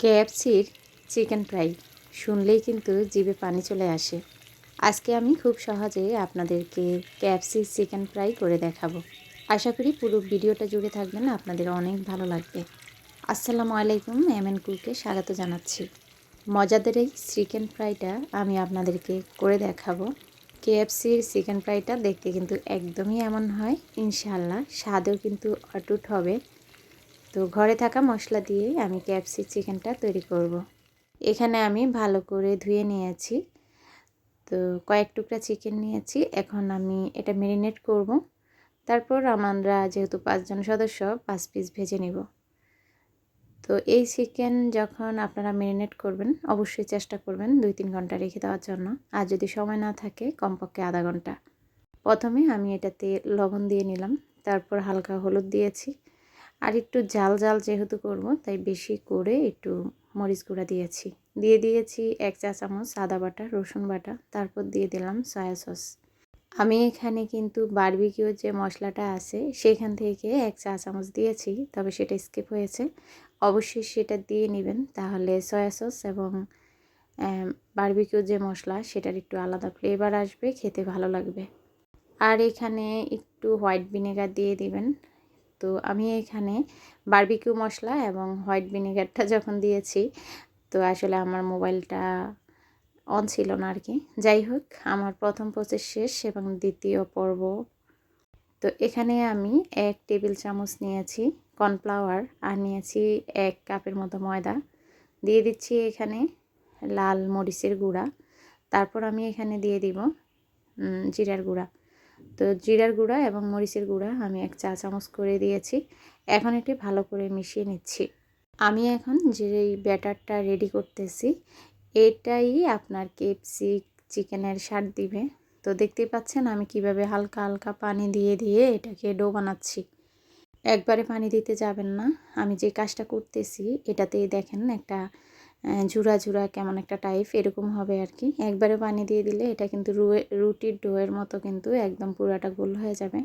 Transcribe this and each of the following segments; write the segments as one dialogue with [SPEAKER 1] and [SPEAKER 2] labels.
[SPEAKER 1] কেএফসির chicken fry শুনলেই কিন্তু জিভে পানি চলে আসে। আজকে আমি খুব সহজে আপনাদেরকে কেএফসির চিকেন ফ্রাই করে দেখাবো। আশা করি পুরো ভিডিওটা জুড়ে থাকবেন, আপনাদের অনেক ভালো লাগবে। আসসালামু আলাইকুম এম এন কুকে স্বাগত জানাচ্ছি। মজাদের এই চিকেন ফ্রাইটা আমি আপনাদেরকে করে দেখাবো। কেএফসির চিকেন ফ্রাইটা দেখতে কিন্তু একদমই এমন হয় ইনশাল্লাহ স্বাদও কিন্তু অটুট হবে। তো ঘরে থাকা মশলা দিয়ে আমি ক্যাপসি চিকেনটা তৈরি করব। এখানে আমি ভালো করে ধুয়ে নিয়েছি। তো কয়েক টুকরা চিকেন নিয়েছি। এখন আমি এটা মেরিনেট করব। তারপর আমরা যেহেতু পাঁচজন সদস্য, পাঁচ পিস ভেজে নিব। তো এই চিকেন যখন আপনারা মেরিনেট করবেন, অবশ্যই চেষ্টা করবেন দুই তিন ঘণ্টা রেখে দেওয়ার জন্য। আর যদি সময় না থাকে, কমপক্ষে আধা ঘণ্টা। প্রথমে আমি এটাতে লবণ দিয়ে নিলাম। তারপর হালকা হলুদ দিয়েছি। আর একটু জাল জাল যেহেতু করব, তাই বেশি করে একটু মরিচ গুঁড়া দিয়েছি। দিয়ে দিয়েছি এক চা চামচ আদা বাটা, রসুন বাটা, তারপর দিয়ে দিলাম সয়া সস আমি এখানে কিন্তু বারবিকিউ যে মশলাটা আছে, সেখান থেকে এক চা চামচ দিয়েছি, তবে সেটা স্কিপ হয়েছে। অবশ্যই সেটা দিয়ে নেবেন, তাহলে সয়া সস এবং বারবিকিউ যে মশলা, সেটার একটু আলাদা ফ্লেভার আসবে, খেতে ভালো লাগবে। আর এখানে একটু হোয়াইট ভিনেগার দিয়ে দিবেন। তো আমি এখানে বারবিকিউ মশলা এবং হোয়াইট ভিনেগারটা যখন দিয়েছি, তো আসলে আমার মোবাইলটা অন ছিল না আর কি যাই হোক, আমার প্রথম প্রসেস শেষ এবং দ্বিতীয় পর্ব। তো এখানে আমি এক টেবিল চামচ নিয়েছি কর্নফ্লাওয়ার আর নিয়েছি এক কাপের মতো ময়দা। দিয়ে দিচ্ছি এখানে লাল মরিচের গুঁড়া। তারপর আমি এখানে দিয়ে দিব জিরার গুঁড়া। তো জিরার গুঁড়া এবং মরিচের গুঁড়া আমি এক চা চামচ করে দিয়েছি। এখন এটি ভালো করে মিশিয়ে নিচ্ছি। আমি এখন যে ব্যাটারটা রেডি করতেছি, এটাই আপনার কেপসি চিকেনের স্বাদ দিবে। তো দেখতেই পাচ্ছেন আমি কীভাবে হালকা হালকা পানি দিয়ে দিয়ে এটাকে ডো বানাচ্ছি। একবারে পানি দিতে যাবেন না। আমি যে কাজটা করতেছি, এটাতেই দেখেন একটা ঝুরা ঝুরা কেমন একটা টাইপ এরকম হবে আর কি একবারে পানি দিয়ে দিলে এটা কিন্তু রুয়ে, রুটির ডোয়ের মতো কিন্তু একদম পুরাটা গোল হয়ে যাবে।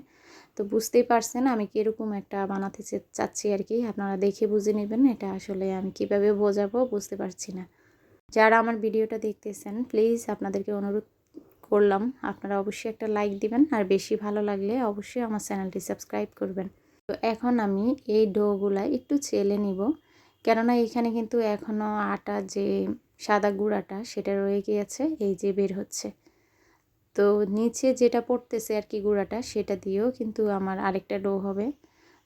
[SPEAKER 1] তো বুঝতেই পারছেন আমি কীরকম একটা বানাতে চাচ্ছি আর কি আপনারা দেখে বুঝে নেবেন এটা আসলে আমি কীভাবে বোঝাবো বুঝতে পারছি না। যারা আমার ভিডিওটা দেখতেছেন প্লিজ আপনাদেরকে অনুরোধ করলাম, আপনারা অবশ্যই একটা লাইক দিবেন। আর বেশি ভালো লাগলে অবশ্যই আমার চ্যানেলটি সাবস্ক্রাইব করবেন। তো এখন আমি এই ডোগুলা একটু চেলে নিব। কেননা এখানে কিন্তু এখনও আটা যে সাদা গুঁড়াটা সেটা রয়ে গিয়েছে, এই যে বের হচ্ছে। তো নিচে যেটা পড়তেছে আর কি গুঁড়াটা সেটা দিয়েও কিন্তু আমার আরেকটা ডো হবে।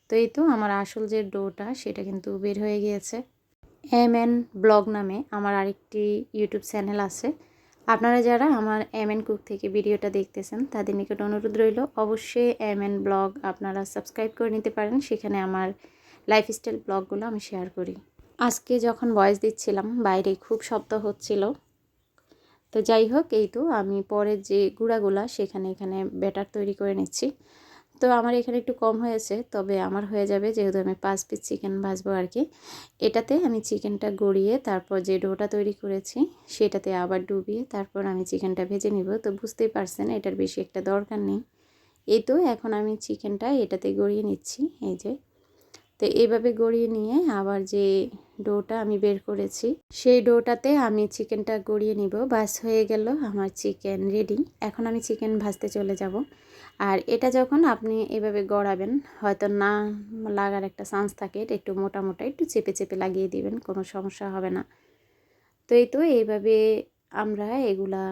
[SPEAKER 1] তো এই তো আমার আসল যে ডোটা সেটা কিন্তু বের হয়ে গিয়েছে। এম এন ব্লগ নামে আমার আরেকটি ইউটিউব চ্যানেল আছে। আপনারা যারা আমার এম এন কুক থেকে ভিডিওটা দেখতেছেন, তাদের নিকট অনুরোধ রইল, অবশ্যই এম এন ব্লগ আপনারা সাবস্ক্রাইব করে নিতে পারেন। সেখানে আমার লাইফস্টাইল ব্লগগুলো আমি শেয়ার করি। আজকে যখন বয়স দিচ্ছিলাম, বাইরে খুব শব্দ হচ্ছিল। তো যাই হোক, এই তো আমি পরের যে গুঁড়াগুলা, সেখানে এখানে ব্যাটার তৈরি করে নিচ্ছি। তো আমার এখানে একটু কম হয়েছে, তবে আমার হয়ে যাবে যেহেতু আমি পাঁচ পিস চিকেন ভাজবো আর কি। এটাতে আমি চিকেনটা গড়িয়ে তারপর যে ডোটা তৈরি করেছি, সেটাতে আবার ডুবিয়ে তারপর আমি চিকেনটা ভেজে নিব। তো বুঝতেই পারছেন, এটার বেশি একটা দরকার নেই। এই তো এখন আমি চিকেনটা এটাতে গড়িয়ে নিচ্ছি, এই যে। তো এইভাবে গড়িয়ে নিয়ে আবার যে ডোটা আমি বের করেছি, সেই ডোটাতে আমি চিকেনটা গড়িয়ে নিব। বাস হয়ে গেল আমার চিকেন রেডি। এখন আমি চিকেন ভাজতে চলে যাব। আর এটা যখন আপনি এভাবে গড়াবেন, হয়তো না লাগার একটা চান্স থাকে, এটা একটু মোটা মোটা, একটু চেপে চেপে লাগিয়ে দিবেন, কোনো সমস্যা হবে না। তো এই তো এইভাবে আমরা এগুলা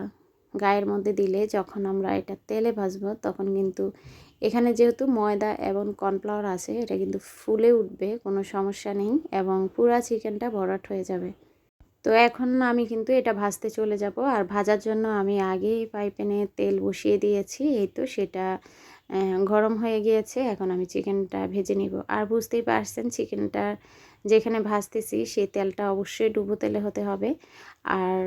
[SPEAKER 1] গায়ের মধ্যে দিলে যখন আমরা এটা তেলে ভাজবো, তখন কিন্তু এখানে যেহেতু ময়দা এবং কর্নফ্লাওয়ার আছে, এটা কিন্তু ফুলে উঠবে, কোনো সমস্যা নেই এবং পুরা চিকেনটা ভরাট হয়ে যাবে। তো এখন আমি কিন্তু এটা ভাজতে চলে যাব আর ভাজার জন্য আমি আগেই পাইপেনে তেল বসিয়ে দিয়েছি, এই তো সেটা গরম হয়ে গিয়েছে, এখন আমি চিকেনটা ভেজে নিব। আর বুঝতেই পারছেন চিকেনটা যেখানে ভাজতেছি সেই তেলটা অবশ্যই ডুবো তেলে হতে হবে। আর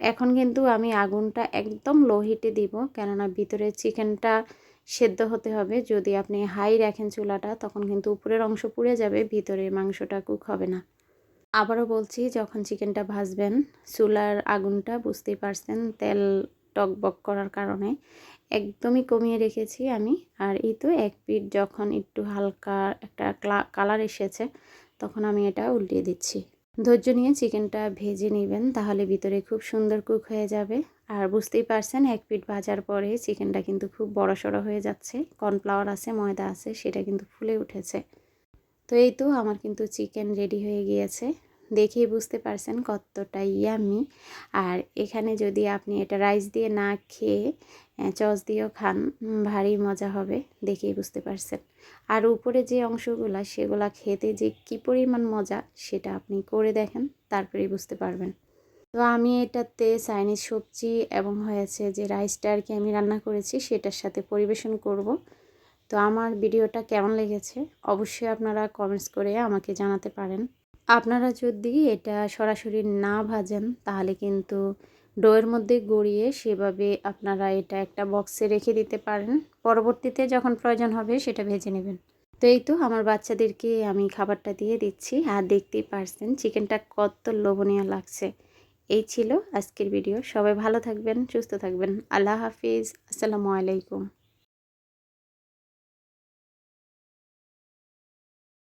[SPEAKER 1] এখন কিন্তু আমি আগুনটা একদম লো হিটে দিব। কেননা ভিতরে চিকেনটা সেদ্ধ হতে হবে। যদি আপনি হাই রাখেন চুলাটা, তখন কিন্তু উপরের অংশ পুড়ে যাবে, ভিতরে মাংসটা কুক হবে না। আবারও বলছি, যখন চিকেনটা ভাজবেন, চুলার আগুনটা বুঝতেই পারছেন তেল টকবক করার কারণে। একদমই কমিয়ে রেখেছি আমি। আর এই তো এক পিঠ যখন একটু হালকা একটা কালার এসেছে, তখন আমি এটা উল্টিয়ে দিচ্ছি। ধৈর্য নিয়ে চিকেনটা ভেজে নেবেন, তাহলে ভিতরে খুব সুন্দর কুক হয়ে যাবে। আর বুঝতেই পারছেন, এক পিট ভাজার পরে চিকেনটা কিন্তু খুব বড় সড়ো হয়ে যাচ্ছে। কর্নফ্লাওয়ার আছে, ময়দা আছে, সেটা কিন্তু ফুলে উঠেছে। তো এই তো, আমার কিন্তু চিকেন রেডি হয়ে গিয়েছে। দেখেই বুঝতে পারছেন কতটা ইয়ামি। আর এখানে যদি আপনি এটা রাইস দিয়ে না খেয়ে চস দিয়েও খান ভারী মজা হবে, দেখেই বুঝতে পারছেন। আর উপরে যে অংশগুলো, সেগুলা খেতে যে কী পরিমাণ মজা, সেটা আপনি করে দেখেন, তারপরেই বুঝতে পারবেন। তো আমি এটাতে চাইনিজ সবজি এবং হয়েছে যে রাইসটা আর কি আমি রান্না করেছি, সেটার সাথে পরিবেশন করব। তো আমার ভিডিওটা কেমন লেগেছে, অবশ্যই আপনারা কমেন্টস করে আমাকে জানাতে পারেন। আপনারা যদি এটা সরাসরি না ভাজেন, তাহলে কিন্তু ডোয়ের মধ্যে গড়িয়ে সেভাবে আপনারা এটা একটা বক্সে রেখে দিতে পারেন। পরবর্তীতে যখন প্রয়োজন হবে, সেটা ভেজে নেবেন। তো এই তো আমার বাচ্চাদেরকে আমি খাবারটা দিয়ে দিচ্ছি। আর দেখতেই পারছেন, চিকেনটা কত লোভনীয় লাগছে। এই ছিল আজকের ভিডিও। সবাই ভালো থাকবেন, সুস্থ থাকবেন। আল্লাহ হাফিজ। আসসালামু আলাইকুম।